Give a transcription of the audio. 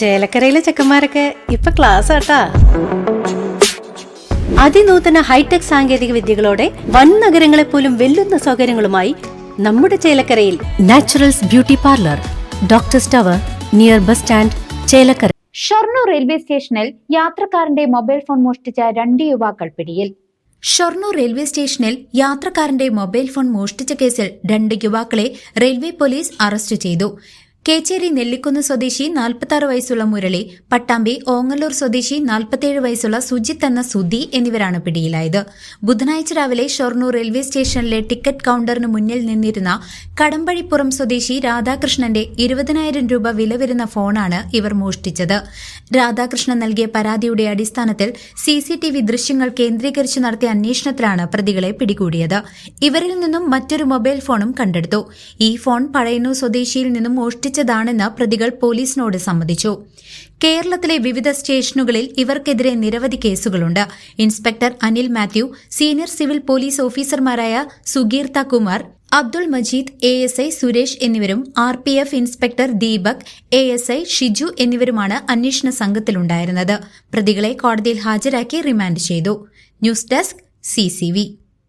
ചേലക്കരയിലെ ചെക്കന്മാരൊക്കെ ഇപ്പൊ ക്ലാസ് ആട്ടാ. അതിനൂതന ഹൈടെക് സാങ്കേതിക വിദ്യകളോടെ വൻ നഗരങ്ങളെ പോലും വെല്ലുന്ന സൗകര്യങ്ങളുമായി നമ്മുടെ ചേലക്കരയിൽ naturals beauty parlour doctor tower near bus stand Chelakkara. Shoranur railway സ്റ്റേഷനിൽ യാത്രക്കാരന്റെ മൊബൈൽ ഫോൺ മോഷ്ടിച്ച രണ്ട് യുവാക്കൾ പിടിയിൽ. ഷൊർണൂർ റെയിൽവേ സ്റ്റേഷനിൽ യാത്രക്കാരന്റെ മൊബൈൽ ഫോൺ മോഷ്ടിച്ച കേസിൽ രണ്ട് യുവാക്കളെ റെയിൽവേ പോലീസ് അറസ്റ്റ് ചെയ്തു. കേച്ചേരി നെല്ലിക്കുന്ന് സ്വദേശി നാൽപ്പത്തി വയസ്സുള്ള മുരളി പട്ടാമ്പി ഓങ്ങല്ലൂർ സ്വദേശി നാൽപ്പത്തിയേഴ് വയസ്സുള്ള സുജിത്ത് എന്ന സുധി എന്നിവരാണ് പിടിയിലായത്. ബുധനാഴ്ച രാവിലെ ഷൊർണൂർ റെയിൽവേ സ്റ്റേഷനിലെ ടിക്കറ്റ് കൌണ്ടറിന് മുന്നിൽ നിന്നിരുന്ന കടമ്പഴിപ്പുറം സ്വദേശി രാധാകൃഷ്ണന്റെ ഇരുപതിനായിരം രൂപ വില വരുന്ന ഫോണാണ് ഇവർ മോഷ്ടിച്ചത്. രാധാകൃഷ്ണൻ നൽകിയ പരാതിയുടെ അടിസ്ഥാനത്തിൽ സി സി ടി വി ദൃശ്യങ്ങൾ കേന്ദ്രീകരിച്ച് നടത്തിയ അന്വേഷണത്തിലാണ് പ്രതികളെ പിടികൂടിയത്. ഇവരിൽ നിന്നും മറ്റൊരു മൊബൈൽ ഫോണും കണ്ടെടുത്തു. ഈ ഫോൺ പഴയന്നൂർ സ്വദേശിയിൽ നിന്നും മോഷ്ടിച്ചതാണെന്ന് പ്രതികൾ പോലീസിനോട് സമ്മതിച്ചു. കേരളത്തിലെ വിവിധ സ്റ്റേഷനുകളിൽ ഇവർക്കെതിരെ നിരവധി കേസുകളുണ്ട്. Inspector Anil Mathew senior civil police ഓഫീസർമാരായ Sugeertha Kumar Abdul Majeed A S I Suresh എന്നിവരും R P F inspector Deepak A S I Shiju എന്നിവരുമാണ് അന്വേഷണ സംഘത്തിലുണ്ടായിരുന്നത്. പ്രതികളെ കോടതിയിൽ ഹാജരാക്കി റിമാൻഡ് ചെയ്തു. News desk C